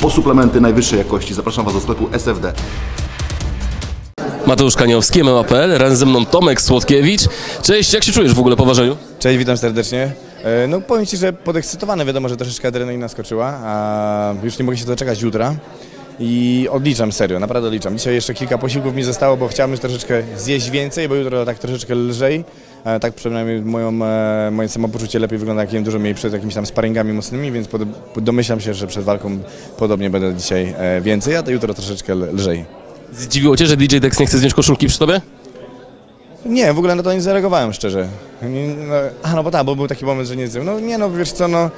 Po suplementy najwyższej jakości zapraszam Was do sklepu SFD. Mateusz Kaniowski, MMA.pl, razem ze mną Tomek Słodkiewicz. Cześć, jak się czujesz w ogóle po ważeniu? Cześć, witam serdecznie. E, No powiem Ci, że podekscytowany, wiadomo, że troszeczkę adrenalina skoczyła, a już nie mogę się doczekać jutra. I odliczam serio, naprawdę odliczam. Dzisiaj jeszcze kilka posiłków mi zostało, bo chciałbym troszeczkę zjeść więcej, bo jutro tak troszeczkę lżej. E, Tak przynajmniej moją, e, moje samopoczucie lepiej wygląda, jak jem dużo mniej przed jakimiś tam sparingami mocnymi, więc pod, domyślam się, że przed walką podobnie będę dzisiaj e, więcej, a to jutro troszeczkę lżej. Zdziwiło cię, że DJ Dex nie chce zdjąć koszulki przy tobie? Nie, w ogóle na to nie zareagowałem szczerze. Nie, no, a no bo tak, bo był taki moment, że nie zjem. No nie no, wiesz co, no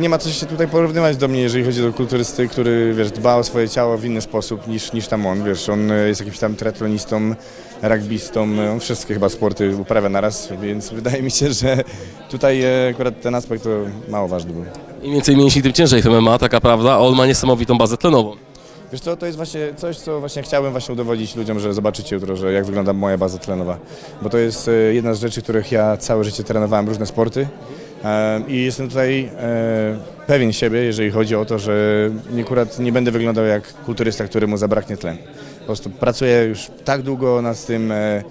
nie ma co się tutaj porównywać do mnie, jeżeli chodzi o kulturysty, który, wiesz, dba o swoje ciało w inny sposób niż, niż tam on, wiesz, on e, jest jakimś tam triatlonistą, rugbystą, on wszystkie chyba sporty uprawia naraz, więc wydaje mi się, że tutaj e, akurat ten aspekt to mało ważny był. Im więcej mięśni, tym ciężej w MMA, taka prawda, a on ma niesamowitą bazę tlenową. Wiesz co, to jest właśnie coś, co właśnie chciałbym właśnie udowodnić ludziom, że zobaczycie jutro, że jak wygląda moja baza tlenowa. Bo to jest e, jedna z rzeczy, których ja całe życie trenowałem, różne sporty. I jestem tutaj e, pewien siebie, jeżeli chodzi o to, że akurat nie będę wyglądał jak kulturysta, któremu zabraknie tlenu. Po prostu pracuję już tak długo nad tym, e,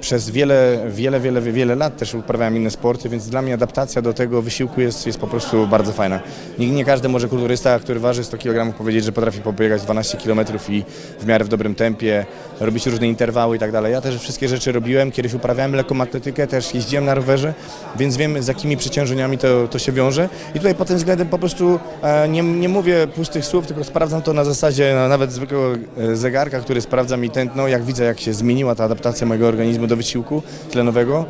przez wiele, wiele, wiele, wiele lat też uprawiałem inne sporty, więc dla mnie adaptacja do tego wysiłku jest, jest po prostu bardzo fajna. Nie, nie każdy może kulturysta, który waży 100 kg powiedzieć, że potrafi pobiegać 12 km i w miarę w dobrym tempie, robić różne interwały i tak dalej. Ja też wszystkie rzeczy robiłem, kiedyś uprawiałem lekką atletykę, też jeździłem na rowerze, więc wiem z jakimi przeciążeniami to, to się wiąże i tutaj pod tym względem po prostu e, nie, nie mówię pustych słów, tylko sprawdzam to na zasadzie no, nawet zwykłego e, zegarka, który sprawdza mi tętno, jak widzę jak się zmieniła ta adaptacja mojego organizmu do wysiłku tlenowego.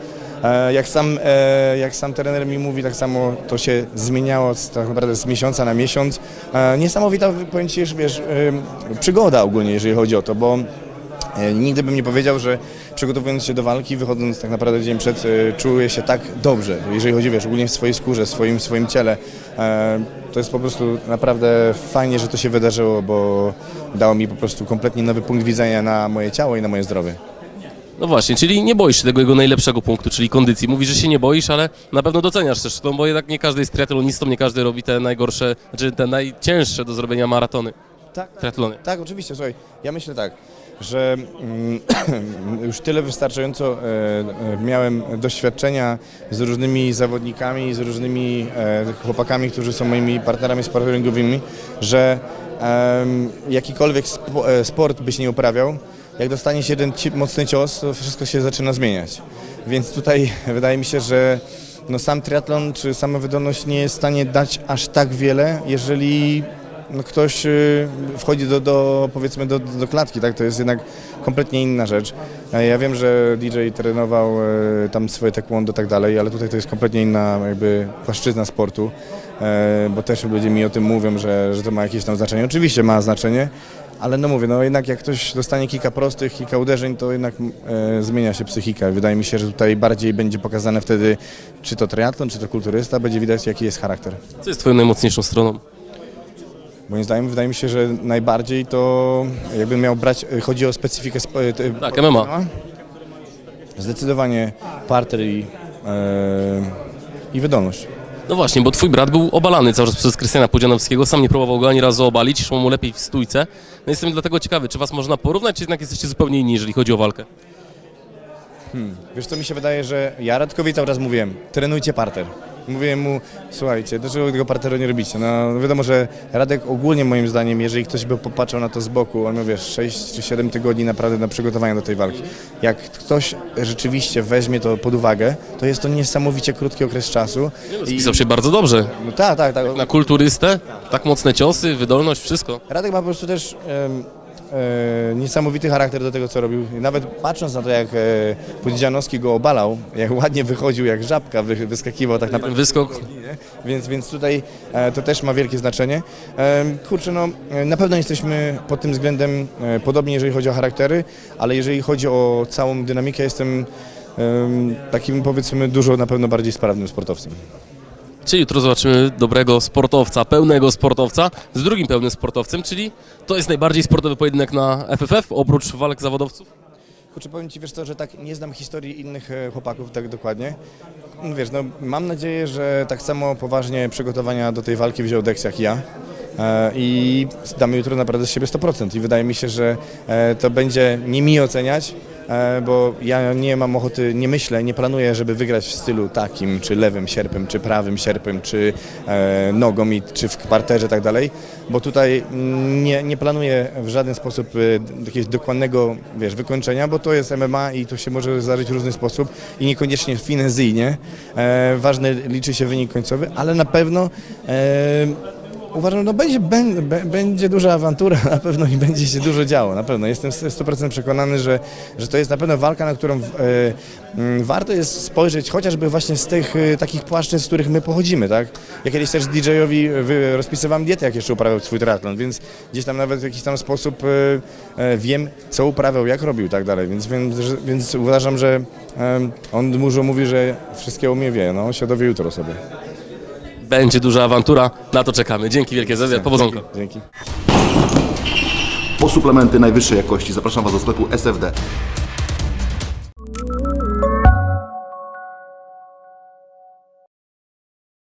E, Jak sam, e, jak sam trener mi mówi, tak samo to się zmieniało tak naprawdę z miesiąca na miesiąc. E, Niesamowita, powiem Ci, wiesz, przygoda ogólnie, jeżeli chodzi o to, bo Nigdy bym nie powiedział, że przygotowując się do walki, wychodząc tak naprawdę dzień przed, czuję się tak dobrze, jeżeli chodzi wiesz, ogólnie w swojej skórze, swoim, swoim ciele. To jest po prostu naprawdę fajnie, że to się wydarzyło, bo dało mi po prostu kompletnie nowy punkt widzenia na moje ciało i na moje zdrowie. No właśnie, czyli nie boisz się tego jego najlepszego punktu, czyli kondycji. Mówisz, że się nie boisz, ale na pewno doceniasz też to, bo jednak nie każdy jest triatlonistą, nie każdy robi te najgorsze, znaczy te najcięższe do zrobienia maratony, Tak, tak. triatlony. Tak, oczywiście, słuchaj, ja myślę tak, że mm, już tyle wystarczająco e, e, miałem doświadczenia z różnymi zawodnikami, z różnymi e, chłopakami, którzy są moimi partnerami sparingowymi, że em, jakikolwiek spo, e, sport byś nie uprawiał, jak dostanie się jeden mocny cios, to wszystko się zaczyna zmieniać. Więc tutaj wydaje mi się, że no sam triatlon czy sama wydolność nie jest w stanie dać aż tak wiele, jeżeli no ktoś y, wchodzi do, do powiedzmy do, do klatki, tak? To jest jednak kompletnie inna rzecz. Ja wiem, że DJ trenował e, tam swoje taekwondo i tak dalej, ale tutaj to jest kompletnie inna jakby płaszczyzna sportu, e, bo też ludzie mi o tym mówią, że, że to ma jakieś tam znaczenie. Oczywiście ma znaczenie, ale no mówię, no jednak jak ktoś dostanie kilka prostych, kilka uderzeń, to jednak e, zmienia się psychika. Wydaje mi się, że tutaj bardziej będzie pokazane wtedy, czy to triatlon, czy to kulturysta, będzie widać jaki jest charakter. Co jest twoją najmocniejszą stroną? Moim zdaniem wydaje mi się, że najbardziej to jakbym miał brać, chodzi o specyfikę sp- te- Tak, MMA. Zdecydowanie parter i, e, i wydolność. No właśnie, bo twój brat był obalany cały czas przez Krystiana Pudzianowskiego, sam nie próbował go ani razu obalić, szło mu lepiej w stójce. No jestem dlatego ciekawy, czy was można porównać, czy jednak jesteście zupełnie inni, jeżeli chodzi o walkę? Wiesz co mi się wydaje, że ja Radkowi cały czas mówiłem, trenujcie parter. Mówiłem mu, słuchajcie, dlaczego tego parteru nie robicie? No wiadomo, że Radek ogólnie moim zdaniem, jeżeli ktoś by popatrzył na to z boku, on miał wiesz, 6 czy 7 tygodni naprawdę na przygotowanie do tej walki. Jak ktoś rzeczywiście weźmie to pod uwagę, to jest to niesamowicie krótki okres czasu. I, Spisał się bardzo dobrze. no tak, tak, tak. Na kulturystę, tak mocne ciosy, wydolność, wszystko. Radek ma po prostu też em, e, niesamowity charakter do tego, co robił. Nawet patrząc na to, jak e, Pudzianowski go obalał, jak ładnie wychodził, jak żabka wy, wyskakiwał tak naprawdę. Wyskok. Więc, więc tutaj e, to też ma wielkie znaczenie. E, kurczę, no e, na pewno jesteśmy pod tym względem e, podobni, jeżeli chodzi o charaktery, ale jeżeli chodzi o całą dynamikę, jestem em, takim powiedzmy dużo na pewno bardziej sprawnym sportowcem. Czyli jutro zobaczymy dobrego sportowca, pełnego sportowca z drugim pełnym sportowcem, czyli to jest najbardziej sportowy pojedynek na FFF, oprócz walk zawodowców? Kurczę, powiem Ci, wiesz co, że tak nie znam historii innych e, chłopaków tak dokładnie. no wiesz, no, mam nadzieję, że tak samo poważnie przygotowania do tej walki wziął Dex jak ja. E, I damy jutro naprawdę z siebie 100%. I wydaje mi się, że e, to będzie nie mi oceniać, bo ja nie mam ochoty, nie myślę, nie planuję, żeby wygrać w stylu takim, czy lewym sierpem, czy prawym sierpem, czy e, nogą, czy w parterze i tak dalej, bo tutaj nie, nie planuję w żaden sposób e, jakiegoś dokładnego, wiesz, wykończenia, bo to jest MMA i to się może zdarzyć w różny sposób i niekoniecznie finezyjnie. E, ważny liczy się wynik końcowy, ale na pewno e, Uważam, no będzie, bę- bę- będzie duża awantura na pewno i będzie się dużo działo, na pewno. Jestem 100% przekonany, że, że to jest na pewno walka, na którą e, mm, warto jest spojrzeć chociażby właśnie z tych e, takich płaszczyzn, z których my pochodzimy, tak? Ja kiedyś też DJ-owi wy- rozpisywałem dietę, jak jeszcze uprawiał swój triatlon, więc gdzieś tam nawet w jakiś tam sposób e, e, wiem, co uprawiał, jak robił i tak dalej, więc, więc, że- więc uważam, że e, on dużo mówi, że wszystkie umie wie, no, się dowie jutro sobie. Będzie duża awantura, na to czekamy. Dzięki wielkie za wywiad, powodzonka. Dzięki. Po suplementy najwyższej jakości zapraszam Was do sklepu SFD.